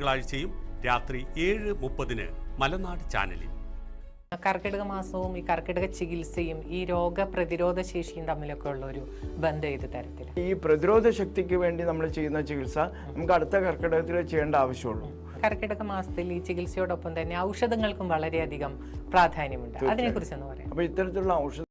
തിങ്കളാഴ്ചയും രാത്രി ഏഴ് മുപ്പതിന് മലനാട് ചാനലിൽ. കർക്കിടക മാസവും ഈ കർക്കിടക ചികിത്സയും ഈ രോഗപ്രതിരോധ ശേഷിയും തമ്മിലൊക്കെ ഉള്ള ഒരു ബന്ധം ഏത് തരത്തിൽ ഈ പ്രതിരോധ ശക്തിക്ക് വേണ്ടി നമ്മൾ ചെയ്യുന്ന ചികിത്സ നമുക്ക് അടുത്ത കർക്കിടകത്തിൽ ചെയ്യേണ്ട ആവശ്യമുള്ളൂ. കർക്കിടക മാസത്തിൽ ഈ ചികിത്സയോടൊപ്പം തന്നെ ഔഷധങ്ങൾക്കും വളരെയധികം പ്രാധാന്യമുണ്ട്. അതിനെക്കുറിച്ച് ഒന്ന് പറയാം അപ്പൊ ഇത്തരത്തിലുള്ള ഔഷധ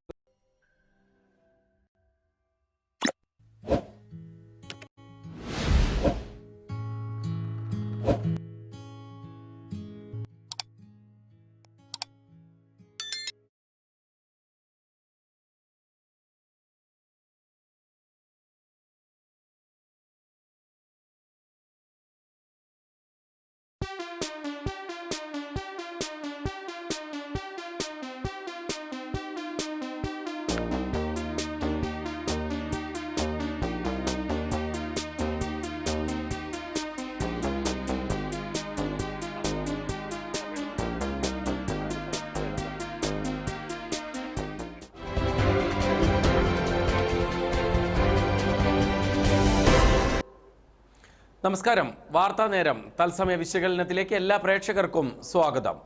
നമസ്കാരം. വാർത്താ നേരം. തത്സമയ വിശകലനത്തിലേക്ക് എല്ലാ പ്രേക്ഷകർക്കും സ്വാഗതം.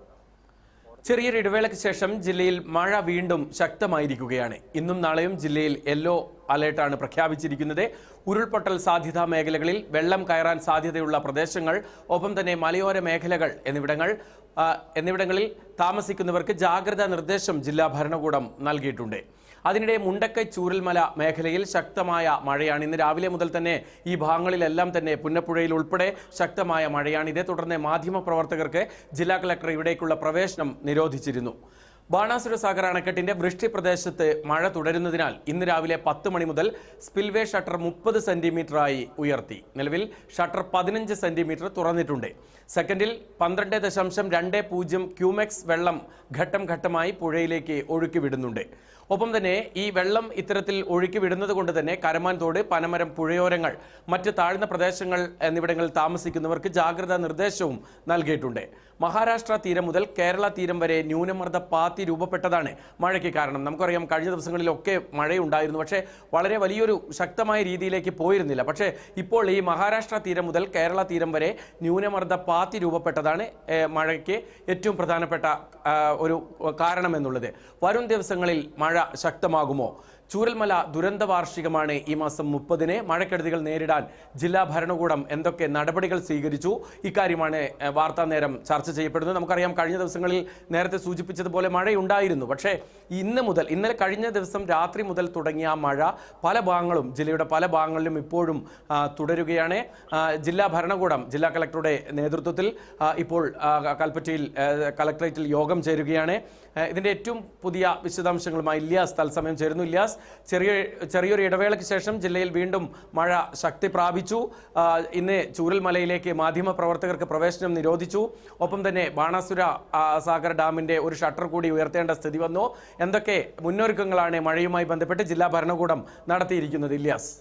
ചെറിയൊരു ഇടവേളയ്ക്ക് ശേഷം ജില്ലയിൽ മഴ വീണ്ടും ശക്തമായിരിക്കുകയാണ്. ഇന്നും നാളെയും ജില്ലയിൽ യെല്ലോ അലേർട്ടാണ് പ്രഖ്യാപിച്ചിരിക്കുന്നത്. ഉരുൾപൊട്ടൽ സാധ്യതാ മേഖലകളിൽ വെള്ളം കയറാൻ സാധ്യതയുള്ള പ്രദേശങ്ങൾ ഒപ്പം തന്നെ മലയോര മേഖലകൾ എന്നിവിടങ്ങൾ എന്നിവിടങ്ങളിൽ താമസിക്കുന്നവർക്ക് ജാഗ്രതാ നിർദ്ദേശം ജില്ലാ ഭരണകൂടം നൽകിയിട്ടുണ്ട്. അതിനിടെ മുണ്ടക്കൈ ചൂരൽമല മേഖലയിൽ ശക്തമായ മഴയാണ്. ഇന്ന് രാവിലെ മുതൽ തന്നെ ഈ ഭാഗങ്ങളിലെല്ലാം തന്നെ പുന്നപ്പുഴയിൽ ഉൾപ്പെടെ ശക്തമായ മഴയാണ്. ഇതേ തുടർന്ന് മാധ്യമപ്രവർത്തകർക്ക് ജില്ലാ കളക്ടർ ഇവിടേക്കുള്ള പ്രവേശനം നിരോധിച്ചിരുന്നു. ബാണാസുര സാഗർ അണക്കെട്ടിന്റെ വൃഷ്ടി പ്രദേശത്ത് മഴ തുടരുന്നതിനാൽ ഇന്ന് രാവിലെ പത്ത് മണി മുതൽ സ്പിൽവേ ഷട്ടർ മുപ്പത് സെന്റിമീറ്ററായി ഉയർത്തി. നിലവിൽ ഷട്ടർ പതിനഞ്ച് സെന്റിമീറ്റർ തുറന്നിട്ടുണ്ട്. സെക്കൻഡിൽ പന്ത്രണ്ട് ദശാംശം രണ്ട് പൂജ്യം ക്യൂമെക്സ് വെള്ളം ഘട്ടം ഘട്ടമായി പുഴയിലേക്ക് ഒഴുക്കി വിടുന്നുണ്ട്. ഒപ്പം തന്നെ ഈ വെള്ളം ഇത്തരത്തിൽ ഒഴുക്കി വിടുന്നത് കൊണ്ട് തന്നെ കരമാൻ തോട് പനമരം പുഴയോരങ്ങൾ മറ്റ് താഴ്ന്ന പ്രദേശങ്ങൾ എന്നിവിടങ്ങളിൽ താമസിക്കുന്നവർക്ക് ജാഗ്രതാ നിർദ്ദേശവും നൽകിയിട്ടുണ്ട്. മഹാരാഷ്ട്ര തീരം മുതൽ കേരള തീരം വരെ ന്യൂനമർദ്ദ പാത്തി രൂപപ്പെട്ടതാണ് മഴയ്ക്ക് കാരണം. നമുക്കറിയാം കഴിഞ്ഞ ദിവസങ്ങളിലൊക്കെ മഴയുണ്ടായിരുന്നു. പക്ഷേ വളരെ വലിയൊരു ശക്തമായ രീതിയിലേക്ക് പോയിരുന്നില്ല. പക്ഷേ ഇപ്പോൾ ഈ മഹാരാഷ്ട്ര തീരം മുതൽ കേരള തീരം വരെ ന്യൂനമർദ്ദ പാത്തി രൂപപ്പെട്ടതാണ് മഴയ്ക്ക് ഏറ്റവും പ്രധാനപ്പെട്ട ഒരു കാരണമെന്നുള്ളത്. വരും ദിവസങ്ങളിൽ മഴ ശക്തമാകുമോ? ചൂരൽമല ദുരന്ത വാർഷികമാണ് ഈ മാസം മുപ്പതിന്. മഴക്കെടുതികൾ നേരിടാൻ ജില്ലാ ഭരണകൂടം എന്തൊക്കെ നടപടികൾ സ്വീകരിച്ചു? ഇക്കാര്യമാണ് വാർത്താ നേരം ചർച്ച ചെയ്യപ്പെടുന്നത്. നമുക്കറിയാം കഴിഞ്ഞ ദിവസങ്ങളിൽ നേരത്തെ സൂചിപ്പിച്ചതുപോലെ മഴയുണ്ടായിരുന്നു. പക്ഷേ ഇന്ന് മുതൽ ഇന്നലെ കഴിഞ്ഞ ദിവസം രാത്രി മുതൽ തുടങ്ങിയ മഴ പല ഭാഗങ്ങളും ജില്ലയുടെ പല ഭാഗങ്ങളിലും ഇപ്പോഴും തുടരുകയാണ്. ജില്ലാ ഭരണകൂടം ജില്ലാ കളക്ടറുടെ നേതൃത്വത്തിൽ ഇപ്പോൾ കൽപ്പറ്റയിൽ കളക്ടറേറ്റിൽ യോഗം ചേരുകയാണ്. ആ, ഇതിന്റെ ഏറ്റവും പുതിയ വിശദാംശങ്ങളുമായി ഇല്യാസ് തത്സമയം ചേരുന്നു. ഇല്യാസ് ചെറിയ ചെറിയൊരു ഇടവേളയ്ക്ക് ശേഷം ജില്ലയിൽ വീണ്ടും മഴ ശക്തി പ്രാപിച്ചു. ഇന്ന് ചൂരൽമലയിലേക്ക് മാധ്യമ പ്രവർത്തകർക്ക് പ്രവേശനം നിരോധിച്ചു. ഒപ്പം തന്നെ ബാണാസുര സാഗർ ഡാമിന്റെ ഒരു ഷട്ടർ കൂടി ഉയർത്തേണ്ട സ്ഥിതി വന്നു. എന്തൊക്കെ മുന്നൊരുക്കങ്ങളാണ് മഴയുമായി ബന്ധപ്പെട്ട് ജില്ലാ ഭരണകൂടം നടത്തിയിരിക്കുന്നത് ഇല്യാസ്?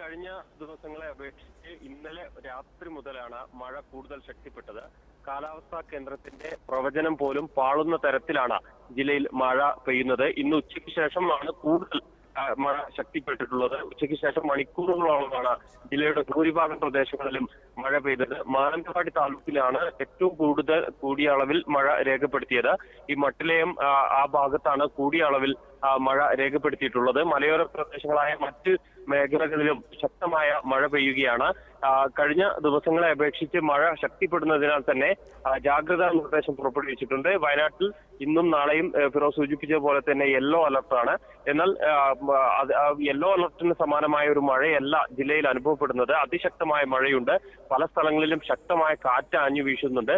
കഴിഞ്ഞ ദിവസങ്ങളെ അപേക്ഷിച്ച് ഇന്നലെ രാത്രി മുതലാണ് മഴ കൂടുതൽ ശക്തിപ്പെട്ടത്. കാലാവസ്ഥാ കേന്ദ്രത്തിന്റെ പ്രവചനം പോലും പാളുന്ന തരത്തിലാണ് ജില്ലയിൽ മഴ പെയ്യുന്നത്. ഇന്ന് ഉച്ചയ്ക്ക് ശേഷമാണ് കൂടുതൽ മഴ ശക്തിപ്പെട്ടിട്ടുള്ളത്. ഉച്ചയ്ക്ക് ശേഷം മണിക്കൂറുകളോളമാണ് ജില്ലയുടെ ഭൂരിഭാഗം പ്രദേശങ്ങളിലും മഴ പെയ്തത്. മാനന്തവാടി താലൂക്കിലാണ് ഏറ്റവും കൂടുതൽ കൂടിയ അളവിൽ മഴ രേഖപ്പെടുത്തിയത്. ഈ മട്ടിലയം ആ, ഭാഗത്താണ് കൂടിയ അളവിൽ മഴ രേഖപ്പെടുത്തിയിട്ടുള്ളത്. മലയോര പ്രദേശങ്ങളായ മറ്റ് മേഖലകളിലും ശക്തമായ മഴ പെയ്യുകയാണ്. കഴിഞ്ഞ ദിവസങ്ങളെ അപേക്ഷിച്ച് മഴ ശക്തിപ്പെടുന്നതിനാൽ തന്നെ ജാഗ്രതാ നിർദ്ദേശം പുറപ്പെടുവിച്ചിട്ടുണ്ട്. വയനാട്ടിൽ ഇന്നും നാളെയും ഫിറോസ് സൂചിപ്പിച്ച പോലെ തന്നെ യെല്ലോ അലർട്ടാണ്. എന്നാൽ യെല്ലോ അലർട്ടിന് സമാനമായ ഒരു മഴയല്ല ജില്ലയിൽ അനുഭവപ്പെടുന്നത്. അതിശക്തമായ മഴയുണ്ട്. പല സ്ഥലങ്ങളിലും ശക്തമായ കാറ്റ് ആഞ്ഞു വീശുന്നുണ്ട്.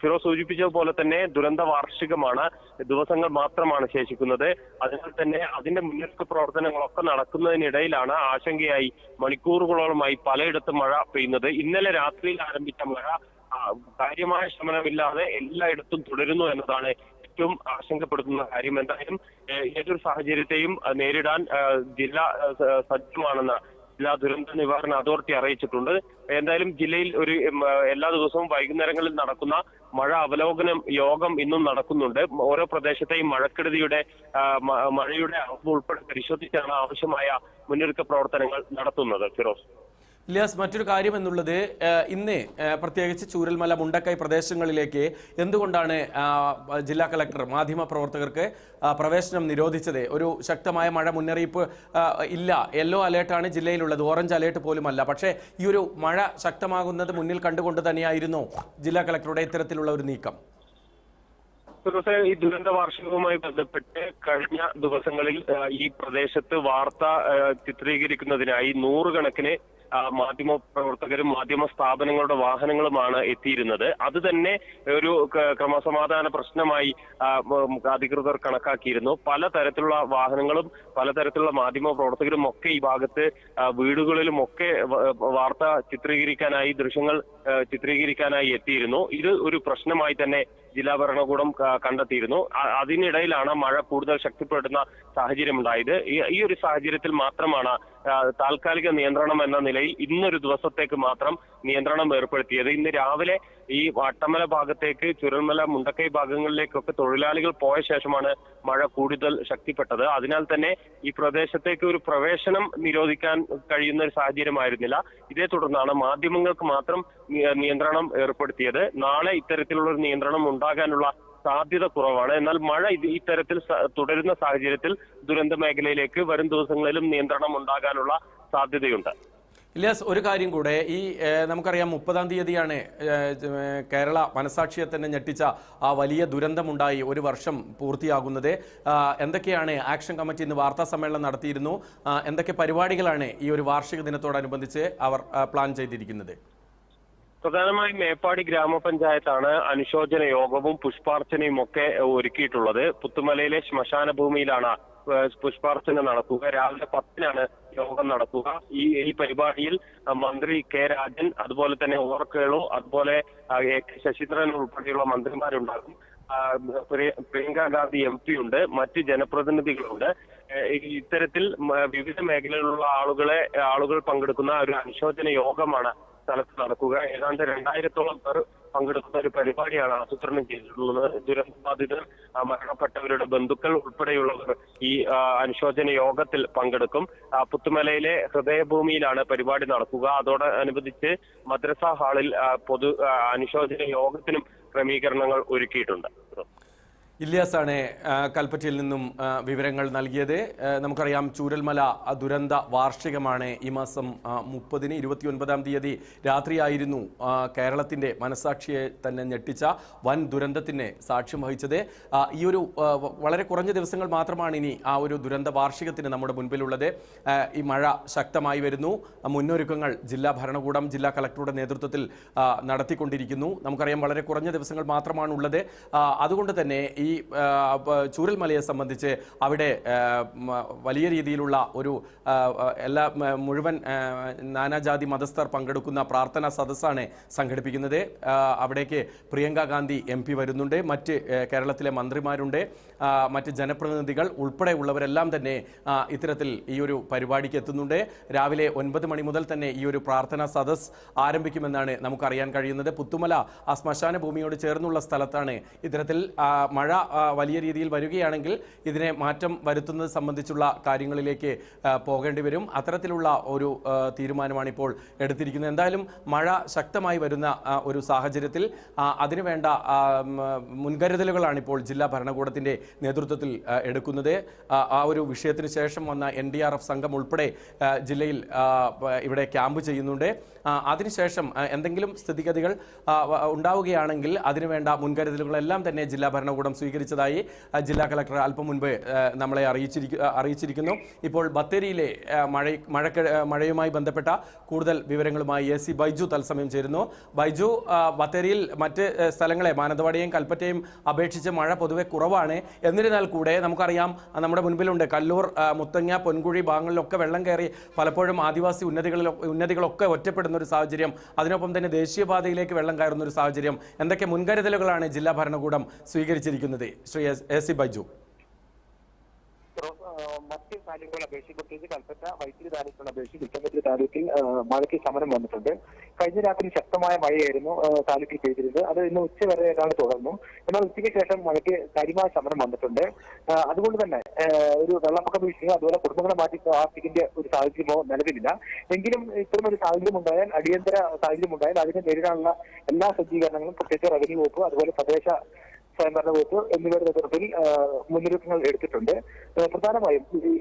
ഫിറോസ് സൂചിപ്പിച്ചതുപോലെ തന്നെ ദുരന്ത വാർഷികമാണ്. ദിവസങ്ങൾ മാത്രമാണ് ശേഷിക്കുന്നത്. അതിനാൽ തന്നെ അതിന്റെ മുന്നൊരുക്ക പ്രവർത്തനങ്ങളൊക്കെ നടക്കുന്നതിനിടയിലാണ് ആശങ്കയായി മണിക്കൂറുകളോളമായി പലയിടത്തും മഴ പെയ്യുന്നത്. ഇന്നലെ രാത്രിയിൽ ആരംഭിച്ച മഴ കാര്യമായ ശമനമില്ലാതെ എല്ലായിടത്തും തുടരുന്നു എന്നതാണ് ഏറ്റവും ആശങ്കപ്പെടുത്തുന്ന കാര്യം. എന്തായാലും ഏതൊരു സാഹചര്യത്തെയും നേരിടാൻ ജില്ല സജ്ജമാണെന്ന് ജില്ലാ ദുരന്ത നിവാരണ അതോറിറ്റി അറിയിച്ചിട്ടുണ്ട്. എന്തായാലും ജില്ലയിൽ ഒരു എല്ലാ ദിവസവും വൈകുന്നേരങ്ങളിൽ നടക്കുന്ന മഴ അവലോകനം യോഗം ഇന്നും നടക്കുന്നുണ്ട്. ഓരോ പ്രദേശത്തെയും മഴക്കെടുതിയുടെ മഴയുടെ അളവ് ഉൾപ്പെടെ പരിശോധിച്ചാണ് ആവശ്യമായ മുന്നൊരുക്ക പ്രവർത്തനങ്ങൾ നടത്തുന്നത് ഫിറോസ്. ഇലിയാസ് മറ്റൊരു കാര്യം എന്നുള്ളത് ഇന്ന് പ്രത്യേകിച്ച് ചൂരൽമല മുണ്ടക്കൈ പ്രദേശങ്ങളിലേക്ക് എന്തുകൊണ്ടാണ് ജില്ലാ കളക്ടർ മാധ്യമ പ്രവർത്തകർക്ക് പ്രവേശനം നിരോധിച്ചത്? ഒരു ശക്തമായ മഴ മുന്നറിയിപ്പ് ഇല്ല. യെല്ലോ അലേർട്ടാണ് ജില്ലയിലുള്ളത്. ഓറഞ്ച് അലേർട്ട് പോലുമല്ല. പക്ഷേ ഈ ഒരു മഴ ശക്തമാകുന്നത് മുന്നിൽ കണ്ടുകൊണ്ട് തന്നെയായിരുന്നു ജില്ലാ കളക്ടറുടെ ഇത്തരത്തിലുള്ള ഒരു നീക്കം. ഫിറോസെ, ഈ ദുരന്ത വാർഷികവുമായി ബന്ധപ്പെട്ട് കഴിഞ്ഞ ദിവസങ്ങളിൽ ഈ പ്രദേശത്ത് വാർത്ത ചിത്രീകരിക്കുന്നതിനായി നൂറുകണക്കിന് മാധ്യമ പ്രവർത്തകരും മാധ്യമ സ്ഥാപനങ്ങളുടെ വാഹനങ്ങളുമാണ് എത്തിയിരുന്നത്. അത് തന്നെ ഒരു ക്രമസമാധാന പ്രശ്നമായി അധികൃതർ കണക്കാക്കിയിരുന്നു. പലതരത്തിലുള്ള വാഹനങ്ങളും പലതരത്തിലുള്ള മാധ്യമ പ്രവർത്തകരും ഒക്കെ ഈ ഭാഗത്ത് വീടുകളിലും ഒക്കെ വാർത്ത ചിത്രീകരിക്കാനായി ദൃശ്യങ്ങൾ ചിത്രീകരിക്കാനായി എത്തിയിരുന്നു. ഇത് ഒരു പ്രശ്നമായി തന്നെ ജില്ലാ ഭരണകൂടം കണ്ടെത്തിയിരുന്നു. അതിനിടയിലാണ് മഴ കൂടുതൽ ശക്തിപ്പെടുന്ന സാഹചര്യം ഉണ്ടായത് ഈ- ഒരു സാഹചര്യത്തിൽ മാത്രമാണ് താൽക്കാലിക നിയന്ത്രണം എന്ന നിലയിൽ ഇന്നൊരു ദിവസത്തേക്ക് മാത്രം നിയന്ത്രണം ഏർപ്പെടുത്തിയത്. ഇന്ന് രാവിലെ ഈ വാട്ടമല ഭാഗത്തേക്ക് ചുരൽമല മുണ്ടക്കൈ ഭാഗങ്ങളിലേക്കൊക്കെ തൊഴിലാളികൾ പോയ ശേഷമാണ് മഴ കൂടുതൽ ശക്തിപ്പെട്ടത്. അതിനാൽ തന്നെ ഈ പ്രദേശത്തേക്ക് ഒരു പ്രവേശനം നിരോധിക്കാൻ കഴിയുന്ന ഒരു സാഹചര്യമായിരുന്നില്ല. ഇതേ തുടർന്നാണ് മാധ്യമങ്ങൾക്ക് മാത്രം നിയ- നിയന്ത്രണം ഏർപ്പെടുത്തിയത്. നാളെ ഇത്തരത്തിലുള്ള ഒരു നിയന്ത്രണം ഉണ്ടാകാനുള്ള സാധ്യത കുറവാണ്. എന്നാൽ മഴ ഇത് ഇത്തരത്തിൽ തുടരുന്ന സാഹചര്യത്തിൽ ദുരന്ത മേഖലയിലേക്ക് വരും ദിവസങ്ങളിലും നിയന്ത്രണം ഉണ്ടാകാനുള്ള സാധ്യതയുണ്ട്. ഇല്ലാസ് ഒരു കാര്യം കൂടെ. ഈ നമുക്കറിയാം മുപ്പതാം തീയതിയാണ് കേരള മനസാക്ഷിയെ തന്നെ ഞെട്ടിച്ച ആ വലിയ ദുരന്തമുണ്ടായി ഒരു വർഷം പൂർത്തിയാകുന്നത്. എന്തൊക്കെയാണ് ആക്ഷൻ കമ്മിറ്റി ഇന്ന് വാർത്താ സമ്മേളനം നടത്തിയിരുന്നു? എന്തൊക്കെ പരിപാടികളാണ് ഈ ഒരു വാർഷിക ദിനത്തോടനുബന്ധിച്ച് അവർ പ്ലാൻ ചെയ്തിരിക്കുന്നത്? പ്രധാനമായും മേപ്പാടി ഗ്രാമപഞ്ചായത്താണ് അനുശോചന യോഗവും പുഷ്പാർച്ചനയും ഒക്കെ ഒരുക്കിയിട്ടുള്ളത്. പുത്തുമലയിലെ ശ്മശാന ഭൂമിയിലാണ് പുഷ്പാർച്ചന നടക്കുക. രാവിലെ പത്തിനാണ് യോഗം നടക്കുക. ഈ ഈ പരിപാടിയിൽ മന്ത്രി കെ രാജൻ അതുപോലെ തന്നെ ഓർക്കേളു അതുപോലെ എ കെ ശശീന്ദ്രൻ ഉൾപ്പെടെയുള്ള മന്ത്രിമാരുണ്ടാകും. പ്രിയങ്കാ പ്രിയ- പ്രിയങ്ക ഗാന്ധി എം പി ഉണ്ട് മറ്റ് ജനപ്രതിനിധികളുണ്ട്. ഇത്തരത്തിൽ വിവിധ മേഖലയിലുള്ള ആളുകളെ ആളുകൾ പങ്കെടുക്കുന്ന ഒരു അനുശോചന യോഗമാണ് സ്ഥലത്ത് നടക്കുക. ഏതാണ്ട് രണ്ടായിരത്തോളം പേർ പങ്കെടുക്കുന്ന ഒരു പരിപാടിയാണ് ആസൂത്രണം ചെയ്തിട്ടുള്ളത്. ദുരന്ത ബാധിതർ മരണപ്പെട്ടവരുടെ ബന്ധുക്കൾ ഉൾപ്പെടെയുള്ളവർ ഈ അനുശോചന യോഗത്തിൽ പങ്കെടുക്കും. പുത്തുമലയിലെ ഹൃദയഭൂമിയിലാണ് പരിപാടി നടക്കുക. അതോടനുബന്ധിച്ച് മദ്രസ ഹാളിൽ പൊതു അനുശോചന യോഗത്തിനും ക്രമീകരണങ്ങൾ ഒരുക്കിയിട്ടുണ്ട്. ഇല്യാസാണ് കൽപ്പറ്റയിൽ നിന്നും വിവരങ്ങൾ നൽകിയത്. നമുക്കറിയാം ചൂരൽമല ദുരന്ത വാർഷികമാണ് ഈ മാസം മുപ്പതിന് ഇരുപത്തിയൊൻപതാം തീയതി രാത്രിയായിരുന്നു കേരളത്തിന്റെ മനസാക്ഷിയെ തന്നെ ഞെട്ടിച്ച വൻ ദുരന്തത്തിന് സാക്ഷ്യം വഹിച്ചത്. ഈ ഒരു വളരെ കുറഞ്ഞ ദിവസങ്ങൾ മാത്രമാണ് ഇനി ആ ഒരു ദുരന്ത വാർഷികത്തിന് നമ്മുടെ മുൻപിലുള്ളത്. ഈ മഴ ശക്തമായി വരുന്നു. മുന്നൊരുക്കങ്ങൾ ജില്ലാ ഭരണകൂടം ജില്ലാ കളക്ടറുടെ നേതൃത്വത്തിൽ നടത്തിക്കൊണ്ടിരിക്കുന്നു. നമുക്കറിയാം വളരെ കുറഞ്ഞ ദിവസങ്ങൾ മാത്രമാണുള്ളത്. അതുകൊണ്ട് തന്നെ ഈ പ- ചൂരൽമലയെ സംബന്ധിച്ച് അവിടെ വലിയ രീതിയിലുള്ള ഒരു എല്ലാ മുഴുവൻ നാനാജാതി മതസ്ഥർ പങ്കെടുക്കുന്ന പ്രാർത്ഥനാ സദസ്സാണ് സംഘടിപ്പിക്കുന്നത്. അവിടേക്ക് പ്രിയങ്ക ഗാന്ധി എം പി വരുന്നുണ്ട്. മറ്റ് കേരളത്തിലെ മന്ത്രിമാരുണ്ട്. മറ്റ് ജനപ്രതിനിധികൾ ഉൾപ്പെടെയുള്ളവരെല്ലാം തന്നെ ഇത്തരത്തിൽ ഈ ഒരു പരിപാടിക്ക് എത്തുന്നുണ്ട്. രാവിലെ ഒൻപത് മണി മുതൽ തന്നെ ഈ ഒരു പ്രാർത്ഥനാ സദസ് ആരംഭിക്കുമെന്നാണ് നമുക്കറിയാൻ കഴിയുന്നത്. പുത്തുമല ആ ശ്മശാന ഭൂമിയോട് ചേർന്നുള്ള സ്ഥലത്താണ് ഇത്തരത്തിൽ മഴ വലിയ രീതിയിൽ വരികയാണെങ്കിൽ ഇതിനെ മാറ്റം വരുത്തുന്നത് സംബന്ധിച്ചുള്ള കാര്യങ്ങളിലേക്ക് പോകേണ്ടി വരും. അത്തരത്തിലുള്ള ഒരു തീരുമാനമാണ് ഇപ്പോൾ എടുത്തിരിക്കുന്നത്. എന്തായാലും മഴ ശക്തമായി വരുന്ന ഒരു സാഹചര്യത്തിൽ അതിനുവേണ്ട മുൻകരുതലുകളാണിപ്പോൾ ജില്ലാ ഭരണകൂടത്തിന്റെ നേതൃത്വത്തിൽ എടുക്കുന്നത്. ആ, ഒരു വിഷയത്തിന് ശേഷം വന്ന എൻ ഡി ആർ എഫ് സംഘം ഉൾപ്പെടെ ജില്ലയിൽ ഇവിടെ ക്യാമ്പ് ചെയ്യുന്നുണ്ട്. അതിനുശേഷം എന്തെങ്കിലും സ്ഥിതിഗതികൾ ഉണ്ടാവുകയാണെങ്കിൽ അതിനുവേണ്ട മുൻകരുതലുകളെല്ലാം തന്നെ ജില്ലാ ഭരണകൂടം സ്വീകരിച്ചതായി ആ, ജില്ലാ കളക്ടർ അല്പം മുൻപ് നമ്മളെ അറിയിച്ചിരിക്കു അറിയിച്ചിരിക്കുന്നു. ഇപ്പോൾ ബത്തേരിയിലെ മഴ മഴക്ക മഴയുമായി ബന്ധപ്പെട്ട കൂടുതൽ വിവരങ്ങളുമായി എ സി ബൈജു തത്സമയം ചേരുന്നു. ബൈജു ബത്തേരിയിൽ മറ്റ് സ്ഥലങ്ങളെ മാനന്തവാടിയെയും കൽപ്പറ്റയും അപേക്ഷിച്ച് മഴ പൊതുവെ കുറവാണ്. എന്നിരുന്നാൽ കൂടെ നമുക്കറിയാം നമ്മുടെ മുൻപിലുണ്ട് കല്ലൂർ മുത്തങ്ങ പൊൻകുഴി ഭാഗങ്ങളിലൊക്കെ വെള്ളം കയറി പലപ്പോഴും ആദിവാസി ഉന്നതികളിൽ ഉന്നതികളൊക്കെ ഒറ്റപ്പെടുന്ന ഒരു സാഹചര്യം അതിനൊപ്പം തന്നെ ദേശീയപാതയിലേക്ക് വെള്ളം കയറുന്ന ഒരു സാഹചര്യം. എന്തൊക്കെ മുൻകരുതലുകളാണ് ജില്ലാ ഭരണകൂടം സ്വീകരിച്ചിരിക്കുന്നത്? Shri S- A C Baiju. മറ്റ് താലൂക്കുകൾ അപേക്ഷിച്ച് പ്രത്യേകിച്ച് കൽപ്പറ്റ വൈത്തിരി താലൂക്കുകളെ അപേക്ഷിച്ച് കുറ്റമറ്റൂർ താലൂക്കിൽ മഴയ്ക്ക് സമരം വന്നിട്ടുണ്ട്. കഴിഞ്ഞ രാത്രി ശക്തമായ മഴയായിരുന്നു താലൂക്കിൽ പെയ്തിരുന്നത്. അത് ഇന്ന് ഉച്ച വരെയാണ് തുടർന്നു. എന്നാൽ ഉച്ചയ്ക്ക് ശേഷം മഴയ്ക്ക് കാര്യമായ സമരം വന്നിട്ടുണ്ട്. അതുകൊണ്ട് തന്നെ ഒരു വെള്ളപ്പൊക്ക ഭീഷണിയോ അതുപോലെ കുടുംബങ്ങളെ മാറ്റി പ്രാർത്ഥിക്കേണ്ട ഒരു സാഹചര്യമോ നിലവിലില്ല. എങ്കിലും ഇത്തരം ഒരു സാഹചര്യം ഉണ്ടായാൽ അടിയന്തര സാഹചര്യം ഉണ്ടായാൽ അതിനെ നേരിടാനുള്ള എല്ലാ സജ്ജീകരണങ്ങളും പ്രത്യേകിച്ച് റവന്യൂ വകുപ്പ് അതുപോലെ തദ്ദേശ സ്വയംഭരണ വകുപ്പ് എന്നിവരുടെ നേതൃത്വത്തിൽ മുന്നൊരുക്കങ്ങൾ എടുത്തിട്ടുണ്ട്. പ്രധാനമായും ഈ,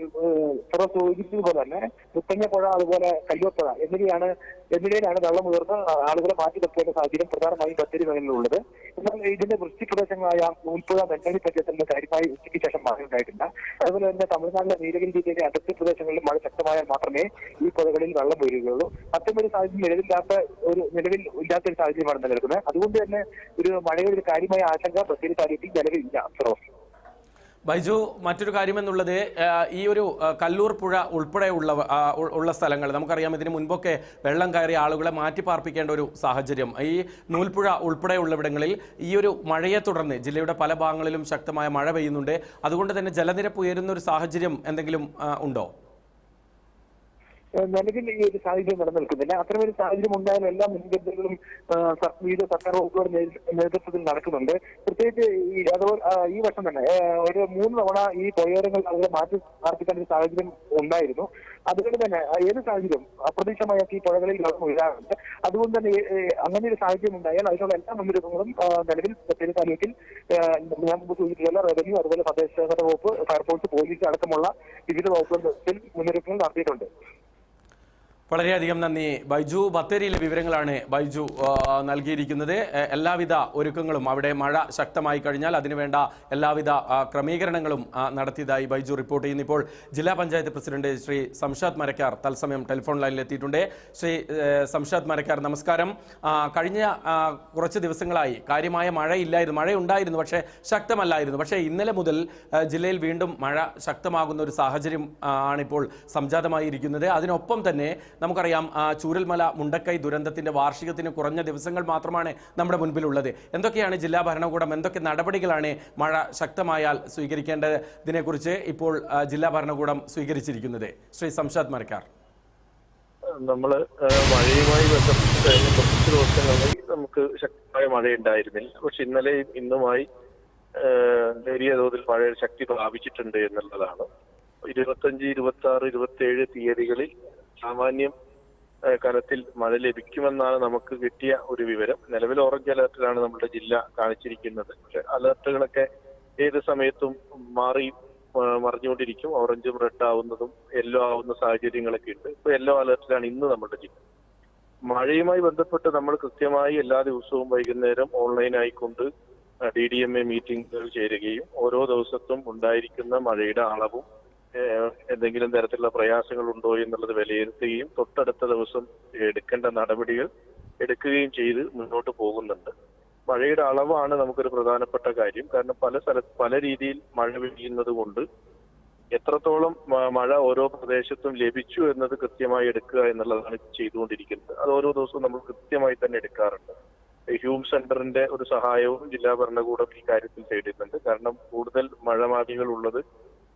സാർ സൂചിപ്പിച്ചതുപോലെ തന്നെ മുത്തങ്ങപ്പുഴ അതുപോലെ കയ്യോപ്പുഴ എന്നിവയാണ് എന്നിവയിലാണ് വെള്ളം ഉയർന്ന് ആളുകളെ മാറ്റി നിർത്തേണ്ട സാഹചര്യം പ്രധാനമായും ബത്തേരി മേഖലയിലുള്ളത് എന്നാൽ ഇതിന്റെ വൃഷ്ടി പ്രദേശങ്ങളായ നൂൽപ്പുഴ നെല്ലടി പഞ്ചായത്തിന്റെ കാര്യമായി ഉച്ചയ്ക്ക് ശേഷം മഴ ഉണ്ടായിട്ടില്ല. അതുപോലെ തന്നെ തമിഴ്നാട്ടിലെ നീലഗിരി ജില്ലയിലെ അതിർത്തി പ്രദേശങ്ങളിൽ മഴ ശക്തമായാൽ മാത്രമേ ഈ പുഴകളിൽ വെള്ളം വരികയുള്ളൂ. അത്തരമൊരു സാഹചര്യം നിലവിലില്ലാത്ത ഒരു നിലവിൽ ഇല്ലാത്ത ഒരു സാഹചര്യമാണ് നിലനിൽക്കുന്നത്. അതുകൊണ്ട് തന്നെ ഒരു മഴയുടെ ഒരു കാര്യമായ ആശങ്ക ബത്തേരി താലൂക്കിൽ നിലവിലില്ല ഫിറോസ് ബൈജു മറ്റൊരു കാര്യമെന്നുള്ളത് ഈ ഒരു കല്ലൂർ പുഴ ഉൾപ്പെടെയുള്ള ഉള്ള സ്ഥലങ്ങൾ. നമുക്കറിയാം ഇതിന് മുൻപൊക്കെ വെള്ളം കയറി ആളുകളെ മാറ്റി പാർപ്പിക്കേണ്ട ഒരു സാഹചര്യം. ഈ നൂൽപ്പുഴ ഉൾപ്പെടെയുള്ളവിടങ്ങളിൽ ഈ ഒരു മഴയെ തുടർന്ന് ജില്ലയുടെ പല ഭാഗങ്ങളിലും ശക്തമായ മഴ പെയ്യുന്നുണ്ട്. അതുകൊണ്ട് തന്നെ ജലനിരപ്പ് ഉയരുന്ന ഒരു സാഹചര്യം എന്തെങ്കിലും ഉണ്ടോ? നിലവിൽ ഈ ഒരു സാഹചര്യം നിലനിൽക്കുന്നില്ല. അത്തരമൊരു സാഹചര്യം ഉണ്ടായാൽ എല്ലാ മുൻകരുതലുകളും വിവിധ സർക്കാർ വകുപ്പുകളുടെ നേതൃത്വത്തിൽ നടക്കുന്നുണ്ട്. പ്രത്യേകിച്ച് ഈ അതുപോലെ ഈ വർഷം തന്നെ ഒരു മൂന്ന് തവണ ഈ പൊയ്യോരങ്ങൾ അവരെ മാറ്റി പാർപ്പിക്കേണ്ട ഒരു സാഹചര്യം ഉണ്ടായിരുന്നു. അതുകൊണ്ട് തന്നെ ഏത് സാഹചര്യം അപ്രതീക്ഷിതമായൊക്കെ ഈ പുഴകളിൽ വെള്ളം വീഴാറുണ്ട് അതുകൊണ്ട് തന്നെ അങ്ങനെ ഒരു സാഹചര്യം ഉണ്ടായാൽ അതിനുള്ള എല്ലാ മുൻകരുതങ്ങളും നിലവിൽ പ്രത്യേക താലൂക്കിൽ ഞാൻ മുമ്പ് സൂചിപ്പിച്ചുള്ള റവന്യൂ അതുപോലെ തദ്ദേശ വകുപ്പ് ഫയർഫോഴ്സ് പോലീസ് അടക്കമുള്ള വിവിധ വകുപ്പുകൾ മുന്നൊരുക്കങ്ങൾ നടത്തിയിട്ടുണ്ട്. വളരെയധികം നന്ദി. ബൈജു ബത്തേരിയിലെ വിവരങ്ങളാണ് ബൈജു നൽകിയിരിക്കുന്നത്. എല്ലാവിധ ഒരുക്കങ്ങളും അവിടെ മഴ ശക്തമായി കഴിഞ്ഞാൽ അതിനുവേണ്ട എല്ലാവിധ ക്രമീകരണങ്ങളും നടത്തിയതായി ബൈജു റിപ്പോർട്ട് ചെയ്യുന്നു. ഇപ്പോൾ ജില്ലാ പഞ്ചായത്ത് പ്രസിഡന്റ് ശ്രീ സംഷാദ് മരക്കാർ തത്സമയം ടെലിഫോൺ ലൈനിൽ എത്തിയിട്ടുണ്ട്. ശ്രീ സംഷാദ് മരക്കാർ നമസ്കാരം. കഴിഞ്ഞ കുറച്ച് ദിവസങ്ങളായി കാര്യമായ മഴയില്ലായിരുന്നു. മഴയുണ്ടായിരുന്നു പക്ഷേ ശക്തമല്ലായിരുന്നു. പക്ഷേ ഇന്നലെ മുതൽ ജില്ലയിൽ വീണ്ടും മഴ ശക്തമാകുന്ന ഒരു സാഹചര്യം ആണിപ്പോൾ സംജാതമായിരിക്കുന്നത്. അതിനൊപ്പം തന്നെ നമുക്കറിയാം ചൂരൽമല മുണ്ടക്കൈ ദുരന്തത്തിന്റെ വാർഷികത്തിന് കുറഞ്ഞ ദിവസങ്ങൾ മാത്രമാണ് നമ്മുടെ മുൻപിലുള്ളത്. എന്തൊക്കെയാണ് ജില്ലാ ഭരണകൂടം എന്തൊക്കെ നടപടികളാണ് മഴ ശക്തമായാൽ സ്വീകരിക്കേണ്ടതിനെക്കുറിച്ച് ഇപ്പോൾ ജില്ലാ ഭരണകൂടം സ്വീകരിച്ചിരിക്കുന്നത്. ശ്രീ സംഷാദ് മരക്കാർ. നമ്മൾ ഏഹ് മഴയുമായി ബന്ധപ്പെട്ട് കഴിഞ്ഞ കുറച്ച് ദിവസങ്ങളിൽ നമുക്ക് ശക്തമായ മഴയുണ്ടായിരുന്നില്ല. പക്ഷെ ഇന്നലെയും ഇന്നുമായി നേരിയ തോതിൽ മഴയുടെ ശക്തി പ്രാപിച്ചിട്ടുണ്ട് എന്നുള്ളതാണ്. ഇരുപത്തഞ്ച് ഇരുപത്തി ആറ് ഇരുപത്തി ഏഴ് തീയതികളിൽ സാമാന്യം കനത്തിൽ മഴ ലഭിക്കുമെന്നാണ് നമുക്ക് കിട്ടിയ ഒരു വിവരം. നിലവിൽ ഓറഞ്ച് അലർട്ടിലാണ് നമ്മുടെ ജില്ല കാണിച്ചിരിക്കുന്നത്. പക്ഷെ അലർട്ടുകളൊക്കെ ഏത് സമയത്തും മാറി മറിഞ്ഞുകൊണ്ടിരിക്കും. ഓറഞ്ചും റെഡ് ആവുന്നതും യെല്ലോ ആവുന്ന സാഹചര്യങ്ങളൊക്കെ ഉണ്ട്. ഇപ്പൊ യെല്ലോ അലർട്ടിലാണ് ഇന്ന് നമ്മുടെ ജില്ല. മഴയുമായി ബന്ധപ്പെട്ട് നമ്മൾ കൃത്യമായി എല്ലാ ദിവസവും വൈകുന്നേരം ഓൺലൈനായിക്കൊണ്ട് ഡി ഡി എം എ മീറ്റിംഗുകൾ ചേരുകയും ഓരോ ദിവസത്തും ഉണ്ടായിരിക്കുന്ന മഴയുടെ അളവും എന്തെങ്കിലും തരത്തിലുള്ള പ്രയാസങ്ങൾ ഉണ്ടോ എന്നുള്ളത് വിലയിരുത്തുകയും തൊട്ടടുത്ത ദിവസം എടുക്കേണ്ട നടപടികൾ എടുക്കുകയും ചെയ്ത് മുന്നോട്ട് പോകുന്നുണ്ട്. മഴയുടെ അളവാണ് നമുക്കൊരു പ്രധാനപ്പെട്ട കാര്യം. കാരണം പല സ്ഥല പല രീതിയിൽ മഴ പെയ്യുന്നത് കൊണ്ട് എത്രത്തോളം മഴ ഓരോ പ്രദേശത്തും ലഭിച്ചു എന്നത് കൃത്യമായി എടുക്കുക എന്നുള്ളതാണ് ചെയ്തുകൊണ്ടിരിക്കുന്നത്. അത് ഓരോ ദിവസവും നമ്മൾ കൃത്യമായി തന്നെ എടുക്കാറുണ്ട്. ഹ്യൂം സെന്ററിന്റെ ഒരു സഹായവും ജില്ലാ ഭരണകൂടം ഈ കാര്യത്തിൽ തേടുന്നുണ്ട് കാരണം കൂടുതൽ മഴമാപികൾ ഉള്ളത്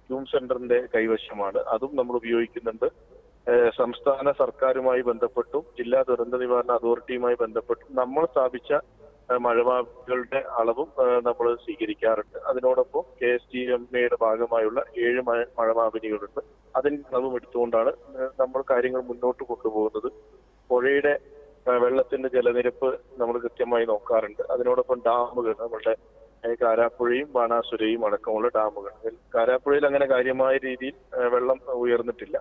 ഹ്യൂം സെന്ററിന്റെ കൈവശമാണ്. അതും നമ്മൾ ഉപയോഗിക്കുന്നുണ്ട്. സംസ്ഥാന സർക്കാരുമായി ബന്ധപ്പെട്ടും ജില്ലാ ദുരന്ത നിവാരണ അതോറിറ്റിയുമായി ബന്ധപ്പെട്ടും നമ്മൾ സ്ഥാപിച്ച മഴമാപികളുടെ അളവും നമ്മൾ സ്വീകരിക്കാറുണ്ട്. അതിനോടൊപ്പം കെ എസ് ടി എം എയുടെ ഭാഗമായുള്ള ഏഴ് മഴ മഴമാപിനികളുണ്ട് അതിന്റെ അളവും എടുത്തുകൊണ്ടാണ് നമ്മൾ കാര്യങ്ങൾ മുന്നോട്ട് കൊണ്ടുപോകുന്നത്. പുഴയുടെ വെള്ളത്തിന്റെ ജലനിരപ്പ് നമ്മൾ കൃത്യമായി നോക്കാറുണ്ട്. അതിനോടൊപ്പം ഡാമുകൾ നമ്മളുടെ കാരാപ്പുഴയും ബാണാസുരയും അടക്കമുള്ള ഡാമുകൾ. കാരാപ്പുഴയിൽ അങ്ങനെ കാര്യമായ രീതിയിൽ വെള്ളം ഉയർന്നിട്ടില്ല.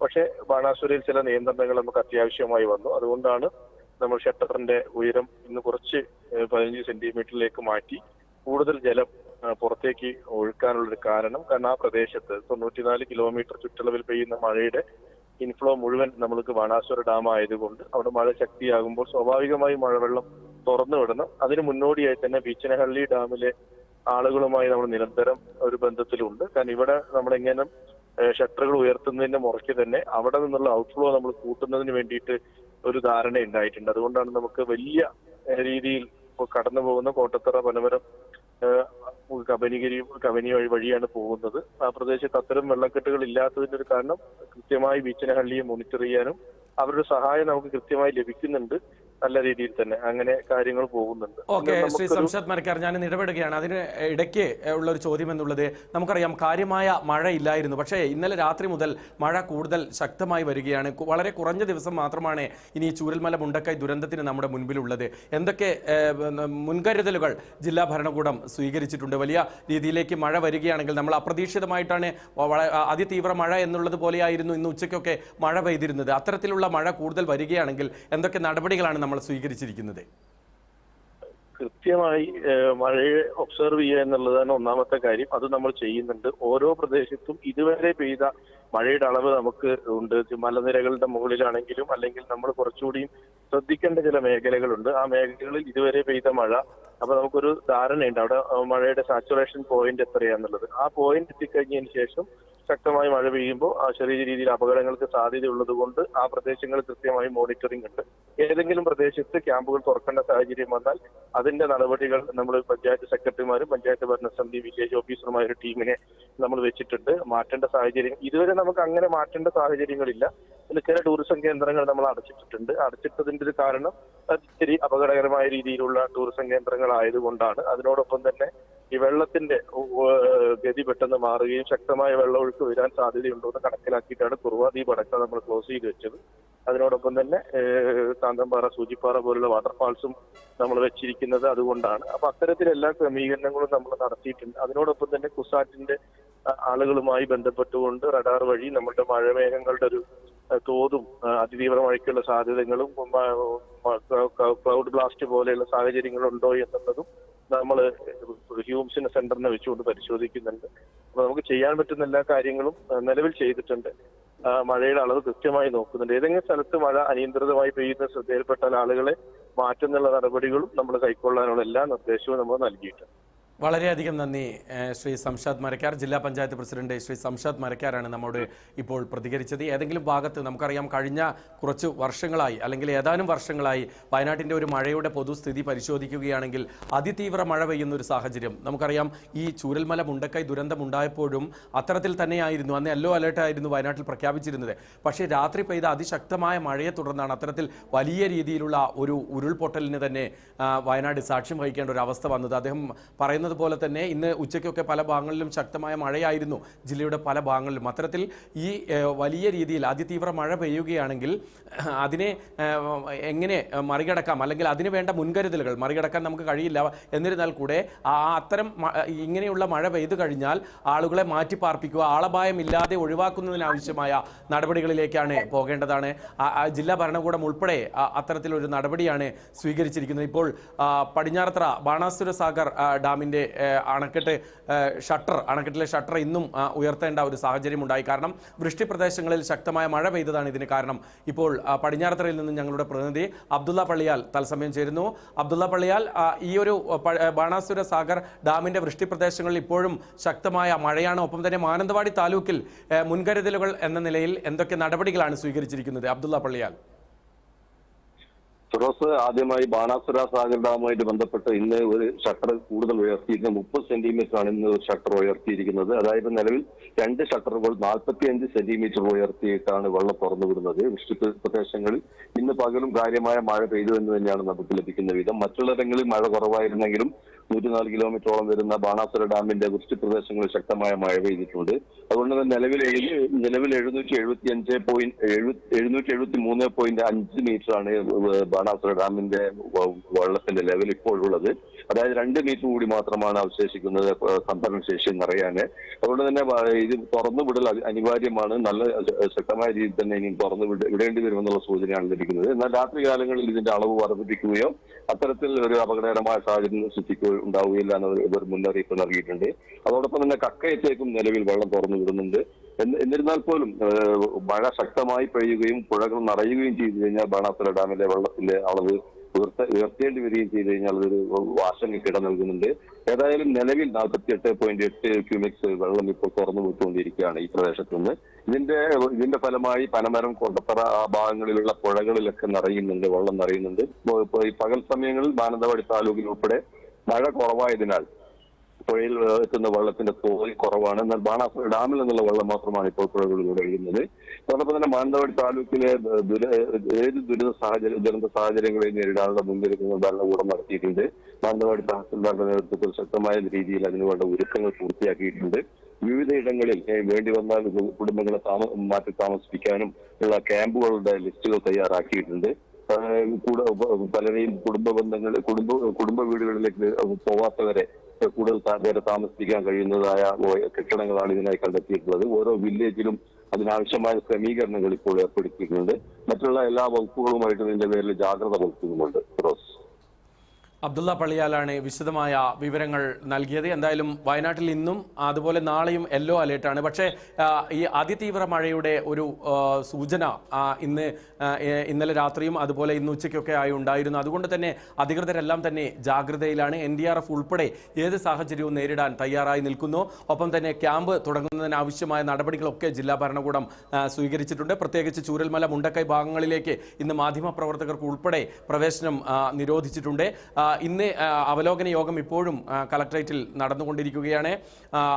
പക്ഷെ ബാണാസുരയിൽ ചില നിയന്ത്രണങ്ങൾ നമുക്ക് അത്യാവശ്യമായി വന്നു. അതുകൊണ്ടാണ് നമ്മൾ ഷട്ടറിന്റെ ഉയരം ഇന്ന് കുറച്ച് പതിനഞ്ച് സെന്റിമീറ്ററിലേക്ക് മാറ്റി കൂടുതൽ ജലം പുറത്തേക്ക് ഒഴുക്കാനുള്ളൊരു കാരണം. കാരണം ആ പ്രദേശത്ത് തൊണ്ണൂറ്റിനാല് കിലോമീറ്റർ ചുറ്റളവിൽ പെയ്യുന്ന മഴയുടെ ഇൻഫ്ലോ മുഴുവൻ നമ്മൾക്ക് ബാണാസുര ഡാം ആയതുകൊണ്ട് അവിടെ മഴ ശക്തിയാകുമ്പോൾ സ്വാഭാവികമായി മഴവെള്ളം തുറന്നു വിടണം. അതിന് മുന്നോടിയായി തന്നെ ബീച്ചനഹള്ളി ഡാമിലെ ആളുകളുമായി നമ്മൾ നിരന്തരം ഒരു ബന്ധത്തിലുണ്ട്. കാരണം ഇവിടെ നമ്മളെങ്ങനെ ഷട്ടറുകൾ ഉയർത്തുന്നതിന്റെ മുറയ്ക്ക് തന്നെ അവിടെ നിന്നുള്ള ഔട്ട്ഫ്ലോ നമ്മൾ കൂട്ടുന്നതിന് വേണ്ടിയിട്ട് ഒരു ധാരണ ഉണ്ടായിട്ടുണ്ട്. അതുകൊണ്ടാണ് നമുക്ക് വലിയ രീതിയിൽ കടന്നു പോകുന്ന കോട്ടത്തറ പനമരം കബനിഗിരി കബനി വഴി വഴിയാണ് പോകുന്നത്. ആ പ്രദേശത്ത് അത്തരം വെള്ളക്കെട്ടുകൾ ഇല്ലാത്തതിന്റെ ഒരു കാരണം കൃത്യമായി ബീച്ചിനെ ഹള്ളിയെ മോണിറ്റർ ചെയ്യാനും അവരുടെ സഹായം നമുക്ക് കൃത്യമായി ലഭിക്കുന്നുണ്ട്. നല്ല രീതിയിൽ തന്നെ അങ്ങനെ കാര്യങ്ങൾ പോകുന്നുണ്ട്. ഓക്കെ ശ്രീ സംശദ് മരക്കാർ ഞാൻ ഇടപെടുകയാണ്. അതിന് ഇടയ്ക്ക് ഉള്ള ഒരു ചോദ്യം എന്നുള്ളത് നമുക്കറിയാം കാര്യമായ മഴ ഇല്ലായിരുന്നു പക്ഷേ ഇന്നലെ രാത്രി മുതൽ മഴ കൂടുതൽ ശക്തമായി വരികയാണ്. വളരെ കുറഞ്ഞ ദിവസം മാത്രമാണ് ഇനി ചൂരൽമല മുണ്ടക്കൈ ദുരന്തത്തിന് നമ്മുടെ മുൻപിലുള്ളത്. എന്തൊക്കെ മുൻകരുതലുകൾ ജില്ലാ ഭരണകൂടം സ്വീകരിച്ചിട്ടുണ്ട്? വലിയ രീതിയിലേക്ക് മഴ വരികയാണെങ്കിൽ നമ്മൾ അപ്രതീക്ഷിതമായിട്ടാണ് അതിതീവ്ര മഴ എന്നുള്ളത് പോലെയായിരുന്നു ഇന്ന് ഉച്ചയ്ക്കൊക്കെ മഴ പെയ്തിരുന്നത്. അത്തരത്തിലുള്ള മഴ കൂടുതൽ വരികയാണെങ്കിൽ എന്തൊക്കെ നടപടികളാണ് നമ്മൾ സ്വീകരിച്ചിരിക്കുന്നത്? കൃത്യമായി മഴയെ ഒബ്സർവ് ചെയ്യുക എന്നുള്ളതാണ് ഒന്നാമത്തെ കാര്യം. അത് നമ്മൾ ചെയ്യുന്നുണ്ട്. ഓരോ പ്രദേശത്തും ഇതുവരെ പെയ്ത മഴയുടെ അളവ് നമുക്ക് ഉണ്ട്. മലനിരകളുടെ മുകളിലാണെങ്കിലും അല്ലെങ്കിൽ നമ്മൾ കുറച്ചുകൂടിയും ശ്രദ്ധിക്കേണ്ട ചില മേഖലകളുണ്ട്. ആ മേഖലകളിൽ ഇതുവരെ പെയ്ത മഴ അപ്പൊ നമുക്കൊരു ധാരണയുണ്ട്. അവിടെ മഴയുടെ സാച്ചുറേഷൻ പോയിന്റ് എത്രയാന്നുള്ളത്. ആ പോയിന്റ് എത്തിക്കഴിഞ്ഞതിന് ശേഷം ശക്തമായി മഴ പെയ്യുമ്പോൾ ആ ചെറിയ രീതിയിൽ അപകടങ്ങൾക്ക് സാധ്യതയുള്ളത് കൊണ്ട് ആ പ്രദേശങ്ങൾ കൃത്യമായി മോണിറ്ററിംഗ് ഉണ്ട്. ഏതെങ്കിലും പ്രദേശത്ത് ക്യാമ്പുകൾ തുറക്കേണ്ട സാഹചര്യം വന്നാൽ അതിന്റെ നടപടികൾ നമ്മൾ പഞ്ചായത്ത് സെക്രട്ടറിമാരും പഞ്ചായത്ത് ഭരണസമിതി വില്ലേജ് ഓഫീസർമാരും ഒരു ടീമിനെ നമ്മൾ വെച്ചിട്ടുണ്ട്. മാറ്റേണ്ട സാഹചര്യം ഇതുവരെ നമുക്ക് അങ്ങനെ മാറ്റേണ്ട സാഹചര്യങ്ങളില്ല. ചില ടൂറിസം കേന്ദ്രങ്ങൾ നമ്മൾ അടച്ചിട്ടിട്ടുണ്ട്. അടച്ചിട്ടതിന്റെ ഒരു കാരണം ഇത്തിരി അപകടകരമായ രീതിയിലുള്ള ടൂറിസം കേന്ദ്രങ്ങൾ ആയതുകൊണ്ടാണ് അതിനോടൊപ്പം തന്നെ ഈ വെള്ളത്തിന്റെ ഗതി പെട്ടെന്ന് മാറുകയും ശക്തമായ വെള്ളമൊഴുക്ക് വരാൻ സാധ്യതയുണ്ടോ എന്ന് കണക്കിലാക്കിയിട്ടാണ് കുറുവാദ്വീപ് അടക്കം നമ്മൾ ക്ലോസ് ചെയ്ത് വെച്ചത്. അതിനോടൊപ്പം തന്നെ കാന്തമ്പാറ സൂചിപ്പാറ പോലുള്ള വാട്ടർഫാൾസും നമ്മൾ വെച്ചിരിക്കുന്നത് അതുകൊണ്ടാണ്. അപ്പൊ അത്തരത്തിൽ എല്ലാ ക്രമീകരണങ്ങളും നമ്മൾ നടത്തിയിട്ടുണ്ട്. അതിനോടൊപ്പം തന്നെ കുസാറ്റിന്റെ ആളുകളുമായി ബന്ധപ്പെട്ടുകൊണ്ട് റഡാർ വഴി നമ്മുടെ മഴമേഘങ്ങളുടെ ഒരു തോതും അതിതീവ്രമഴയ്ക്കുള്ള അതിതീവ്ര മഴയ്ക്കുള്ള സാധ്യതകളും ക്ലൗഡ് ബ്ലാസ്റ്റ് പോലെയുള്ള സാഹചര്യങ്ങളുണ്ടോ എന്നുള്ളതും നമ്മൾ ഹ്യൂംസിന്റെ സെന്ററിനെ വെച്ചുകൊണ്ട് പരിശോധിക്കുന്നുണ്ട്. അപ്പൊ നമുക്ക് ചെയ്യാൻ പറ്റുന്ന എല്ലാ കാര്യങ്ങളും നിലവിൽ ചെയ്തിട്ടുണ്ട്. മഴയുടെ അളവ് കൃത്യമായി നോക്കുന്നുണ്ട്. ഏതെങ്കിലും സ്ഥലത്ത് മഴ അനിയന്ത്രിതമായി പെയ്യുന്ന ശ്രദ്ധയിൽപ്പെട്ടാൽ ആളുകളെ മാറ്റുന്നുള്ള നടപടികളും നമ്മൾ കൈക്കൊള്ളാനുള്ള എല്ലാ നിർദ്ദേശവും നമ്മൾ നൽകിയിട്ടുണ്ട്. വളരെയധികം നന്ദി ശ്രീ സംഷാദ് മരക്കാർ. ജില്ലാ പഞ്ചായത്ത് പ്രസിഡന്റ് ശ്രീ സംഷാദ് മരക്കാരാണ് നമ്മോട് ഇപ്പോൾ പ്രതികരിച്ചത്. ഏതെങ്കിലും ഭാഗത്ത് നമുക്കറിയാം കഴിഞ്ഞ കുറച്ച് വർഷങ്ങളായി അല്ലെങ്കിൽ ഏതാനും വർഷങ്ങളായി വയനാട്ടിന്റെ ഒരു മഴയുടെ പൊതുസ്ഥിതി പരിശോധിക്കുകയാണെങ്കിൽ അതിതീവ്ര മഴ പെയ്യുന്ന ഒരു സാഹചര്യം. നമുക്കറിയാം ഈ ചൂരൽമല മുണ്ടക്കൈ ദുരന്തം ഉണ്ടായപ്പോഴും അത്തരത്തിൽ തന്നെയായിരുന്നു അന്ന് യെല്ലോ അലേർട്ടായിരുന്നു വയനാട്ടിൽ പ്രഖ്യാപിച്ചിരുന്നത്. പക്ഷേ രാത്രി പെയ്ത അതിശക്തമായ മഴയെ തുടർന്നാണ് അത്തരത്തിൽ വലിയ രീതിയിലുള്ള ഒരു ഉരുൾപൊട്ടലിന് തന്നെ വയനാട് സാക്ഷ്യം വഹിക്കേണ്ട ഒരു അവസ്ഥ വന്നത്. അദ്ദേഹം പറയുന്നത് പോലെ തന്നെ ഇന്ന് ഉച്ചയ്ക്കൊക്കെ പല ഭാഗങ്ങളിലും ശക്തമായ മഴയായിരുന്നു ജില്ലയുടെ പല ഭാഗങ്ങളിലും. അത്തരത്തിൽ ഈ വലിയ രീതിയിൽ അതിതീവ്ര മഴ പെയ്യുകയാണെങ്കിൽ അതിനെ എങ്ങനെ മറികടക്കാം? അല്ലെങ്കിൽ അതിന് വേണ്ട മുൻകരുതലുകൾ മറികടക്കാൻ നമുക്ക് കഴിയില്ല. എന്നിരുന്നാൽ കൂടെ ആ അത്തരം ഇങ്ങനെയുള്ള മഴ പെയ്തു കഴിഞ്ഞാൽ ആളുകളെ മാറ്റി പാർപ്പിക്കുക ആളപായമില്ലാതെ ഒഴിവാക്കുന്നതിനാവശ്യമായ നടപടികളിലേക്കാണ് പോകേണ്ടതാണ്. ജില്ലാ ഭരണകൂടം ഉൾപ്പെടെ അത്തരത്തിലൊരു നടപടിയാണ് സ്വീകരിച്ചിരിക്കുന്നത്. ഇപ്പോൾ പടിഞ്ഞാറത്ര ബാണാസുര സാഗർ ആ, ആ, അണക്കെട്ട് ഷട്ടർ അണക്കെട്ടിലെ ഷട്ടർ ഇന്നും ഉയർത്തേണ്ട ഒരു സാഹചര്യം ഉണ്ടായി കാരണം വൃഷ്ടി പ്രദേശങ്ങളിൽ ശക്തമായ മഴ പെയ്തതാണ് ഇതിന് കാരണം. ഇപ്പോൾ പടിഞ്ഞാറത്തറയിൽ നിന്ന് ഞങ്ങളുടെ പ്രതിനിധി അബ്ദുള്ള പള്ളിയാൽ തത്സമയം ചേരുന്നു. അബ്ദുള്ള പള്ളിയാൽ ഈ ഒരു ബാണാസുര സാഗർ ഡാമിന്റെ വൃഷ്ടി പ്രദേശങ്ങളിൽ ഇപ്പോഴും ശക്തമായ മഴയാണ്. ഒപ്പം തന്നെ മാനന്തവാടി താലൂക്കിൽ മുൻകരുതലുകൾ എന്ന നിലയിൽ എന്തൊക്കെ നടപടികളാണ് സ്വീകരിച്ചിരിക്കുന്നത്? അബ്ദുള്ള പള്ളിയാൽ. ഫിറോസ് ആദ്യമായി ബാണാസുര സാഗർ ഡാമുമായിട്ട് ബന്ധപ്പെട്ട് ഇന്ന് ഒരു ഷട്ടർ കൂടുതൽ ഉയർത്തിയിരിക്കുന്നത് മുപ്പത് സെന്റിമീറ്റർ ആണ് ഇന്ന് ഒരു ഷട്ടർ ഉയർത്തിയിരിക്കുന്നത്. അതായത് നിലവിൽ രണ്ട് ഷട്ടറുകൾ നാൽപ്പത്തി അഞ്ച് സെന്റിമീറ്റർ ഉയർത്തിയിട്ടാണ് വെള്ളം തുറന്നു വിടുന്നത് വൃഷ്ടി പ്രദേശങ്ങളിൽ ഇന്ന് പകലും കാര്യമായ മഴ പെയ്തു എന്ന് തന്നെയാണ് നമുക്ക് ലഭിക്കുന്ന വിധം. മറ്റുള്ളിടങ്ങളിൽ മഴ കുറവായിരുന്നെങ്കിലും നൂറ്റിനാല് കിലോമീറ്ററോളം വരുന്ന ബാണാസുര ഡാമിന്റെ വൃഷ്ടി പ്രദേശങ്ങളിൽ ശക്തമായ മഴ പെയ്തിട്ടുണ്ട്. അതുകൊണ്ട് തന്നെ നിലവിൽ നിലവിൽ എഴുന്നൂറ്റി എഴുപത്തി അഞ്ച് പോയിന്റ് എഴുന്നൂറ്റി എഴുപത്തി മൂന്ന് പോയിന്റ് അഞ്ച് മീറ്റർ ആണ് ബാണാസുര ഡാമിന്റെ വെള്ളത്തിന്റെ ലെവൽ ഇപ്പോഴുള്ളത്. അതായത് രണ്ട് മീറ്റർ കൂടി മാത്രമാണ് അവശേഷിക്കുന്നത് സംഭരണ ശേഷി നിറയാന് അതുകൊണ്ട് തന്നെ ഇത് തുറന്നുവിടൽ അനിവാര്യമാണ്. നല്ല ശക്തമായ രീതിയിൽ തന്നെ ഇനി തുറന്നു വിട വിടേണ്ടി വരുമെന്നുള്ള സൂചനയാണ് ലഭിക്കുന്നത്. എന്നാൽ രാത്രി കാലങ്ങളിൽ ഇതിന്റെ അളവ് വർദ്ധിപ്പിക്കുകയോ അത്തരത്തിൽ ഒരു അപകടകരമായ സാഹചര്യം സൃഷ്ടിക്കുകയോ ഉണ്ടാവുകയില്ല എന്ന ഇവർ മുന്നറിയിപ്പ് നൽകിയിട്ടുണ്ട്. അതോടൊപ്പം തന്നെ കക്കയത്തേക്കും നിലവിൽ വെള്ളം തുറന്നു വിടുന്നുണ്ട്. എന്നിരുന്നാൽ പോലും മഴ ശക്തമായി പെയ്യുകയും പുഴകൾ നിറയുകയും ചെയ്തു കഴിഞ്ഞാൽ ബാണാസുര ഡാമിലെ വെള്ളത്തിന്റെ അളവ് ഉയർത്ത ഉയർത്തേണ്ടി വരികയും ചെയ്തു കഴിഞ്ഞാൽ അതൊരു ആശങ്കയ്ക്ക് ഇട നൽകുന്നുണ്ട്. ഏതായാലും നിലവിൽ നാൽപ്പത്തി എട്ട് പോയിന്റ് എട്ട് ക്യൂമിക്സ് വെള്ളം ഇപ്പോൾ തുറന്നു വിട്ടുകൊണ്ടിരിക്കുകയാണ് ഈ പ്രദേശത്ത് നിന്ന്. ഇതിന്റെ ഇതിന്റെ ഫലമായി പനമരം കൊണ്ടത്തറ ആ ഭാഗങ്ങളിലുള്ള പുഴകളിലൊക്കെ നിറയുന്നുണ്ട് വെള്ളം നിറയുന്നുണ്ട്. പകൽ സമയങ്ങളിൽ മാനന്തവാടി താലൂക്കിൽ ഉൾപ്പെടെ മഴ കുറവായതിനാൽ പുഴയിൽ എത്തുന്ന വെള്ളത്തിന്റെ തോതിൽ കുറവാണ്. എന്നാൽ ബാണാസുര ഡാമിൽ നിന്നുള്ള വെള്ളം മാത്രമാണ് ഇപ്പോൾ പുഴകളിലൂടെ ഒഴുകുന്നത്. അതോടൊപ്പം തന്നെ മാനന്തവാടി താലൂക്കിലെ ദുര ഏത് ദുരിത സാഹചര്യ ദുരന്ത സാഹചര്യങ്ങളെ നേരിടാനുള്ള മുൻകരുതൽ ഭരണകൂടം നടത്തിയിട്ടുണ്ട്. മാനന്തവാടി തഹസിൽദാരുടെ നേതൃത്വത്തിൽ ശക്തമായ രീതിയിൽ അതിനുവേണ്ട ഒരുക്കങ്ങൾ പൂർത്തിയാക്കിയിട്ടുണ്ട്. വിവിധ ഇടങ്ങളിൽ ഏഹ്, വേണ്ടി വന്നാൽ കുടുംബങ്ങളെ താമ മാറ്റി താമസിപ്പിക്കാനും ഉള്ള ക്യാമ്പുകളുടെ ലിസ്റ്റുകൾ തയ്യാറാക്കിയിട്ടുണ്ട്. പലരെയും കുടുംബ ബന്ധങ്ങൾ കുടുംബ കുടുംബ വീടുകളിലേക്ക് പോവാത്തവരെ കൂടുതൽ പേരെ താമസിപ്പിക്കാൻ കഴിയുന്നതായ കെട്ടിടങ്ങളാണ് ഇതിനായി കണ്ടെത്തിയിട്ടുള്ളത്. ഓരോ വില്ലേജിലും അതിനാവശ്യമായ ക്രമീകരണങ്ങൾ ഇപ്പോൾ ഏർപ്പെടുത്തിയിട്ടുണ്ട്. മറ്റുള്ള എല്ലാ വകുപ്പുകളുമായിട്ട് ഇതിന്റെ പേരിൽ ജാഗ്രത പുലർത്തുന്നുമുണ്ട് ഫിറോസ്. അബ്ദുള്ള പള്ളിയാലാണ് വിശദമായ വിവരങ്ങൾ നൽകിയത്. എന്തായാലും വയനാട്ടിൽ ഇന്നും അതുപോലെ നാളെയും യെല്ലോ അലേർട്ടാണ് പക്ഷേ ഈ അതിതീവ്ര മഴയുടെ ഒരു സൂചന ഇന്ന് ഇന്നലെ രാത്രിയും അതുപോലെ ഇന്ന് ഉച്ചയ്ക്കൊക്കെ ആയി ഉണ്ടായിരുന്നു. അതുകൊണ്ട് തന്നെ അധികൃതരെല്ലാം തന്നെ ജാഗ്രതയിലാണ്. എൻ ഡി ആർ എഫ് ഉൾപ്പെടെ ഏത് സാഹചര്യവും നേരിടാൻ തയ്യാറായി നിൽക്കുന്നു. ഒപ്പം തന്നെ ക്യാമ്പ് തുടങ്ങുന്നതിന് ആവശ്യമായ നടപടികളൊക്കെ ജില്ലാ ഭരണകൂടം സ്വീകരിച്ചിട്ടുണ്ട്. പ്രത്യേകിച്ച് ചൂരൽമല മുണ്ടക്കൈ ഭാഗങ്ങളിലേക്ക് ഇന്ന് മാധ്യമപ്രവർത്തകർക്ക് ഉൾപ്പെടെ പ്രവേശനം നിരോധിച്ചിട്ടുണ്ട്. ഇന്ന് അവലോകന യോഗം ഇപ്പോഴും കളക്ട്രേറ്റിൽ നടന്നുകൊണ്ടിരിക്കുകയാണ്.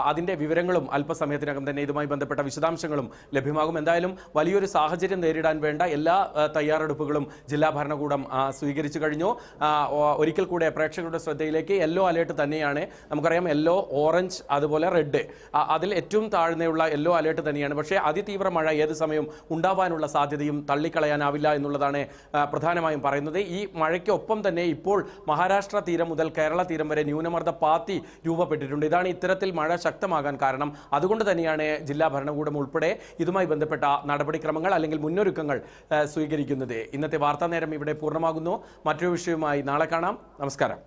അതിന്റെ വിവരങ്ങളും അല്പസമയത്തിനകം തന്നെ ഇതുമായി ബന്ധപ്പെട്ട വിശദാംശങ്ങളും ലഭ്യമാകും. എന്തായാലും വലിയൊരു സാഹചര്യം നേരിടാൻ വേണ്ട എല്ലാ തയ്യാറെടുപ്പുകളും ജില്ലാ ഭരണകൂടം സ്വീകരിച്ചു കഴിഞ്ഞു. ഒരിക്കൽ കൂടെ പ്രേക്ഷകരുടെ ശ്രദ്ധയിലേക്ക് യെല്ലോ അലേർട്ട് തന്നെയാണ്. നമുക്കറിയാം യെല്ലോ ഓറഞ്ച് അതുപോലെ റെഡ്. അതിൽ ഏറ്റവും താഴ്ന്നയുള്ള യെല്ലോ അലേർട്ട് തന്നെയാണ്. പക്ഷേ അതിതീവ്ര മഴ ഏത് സമയവും ഉണ്ടാവാനുള്ള സാധ്യതയും തള്ളിക്കളയാനാവില്ല എന്നുള്ളതാണ് പ്രധാനമായും പറയുന്നത്. ഈ മഴയ്ക്കൊപ്പം തന്നെ ഇപ്പോൾ മഹാരാഷ്ട്ര തീരം മുതൽ കേരള തീരം വരെ ന്യൂനമർദ്ദ പാത്തി രൂപപ്പെട്ടിട്ടുണ്ട്. ഇതാണ് ഇത്തരത്തിൽ മഴ ശക്തമാകാൻ കാരണം. അതുകൊണ്ട് തന്നെയാണ് ജില്ലാ ഭരണകൂടം ഉൾപ്പെടെ ഇതുമായി ബന്ധപ്പെട്ട നടപടിക്രമങ്ങൾ അല്ലെങ്കിൽ മുന്നൊരുക്കങ്ങൾ സ്വീകരിക്കുന്നത്. ഇന്നത്തെ വാർത്താ നേരം ഇവിടെ പൂർണമാകുന്നു. മറ്റൊരു വിഷയവുമായി നാളെ കാണാം. നമസ്കാരം.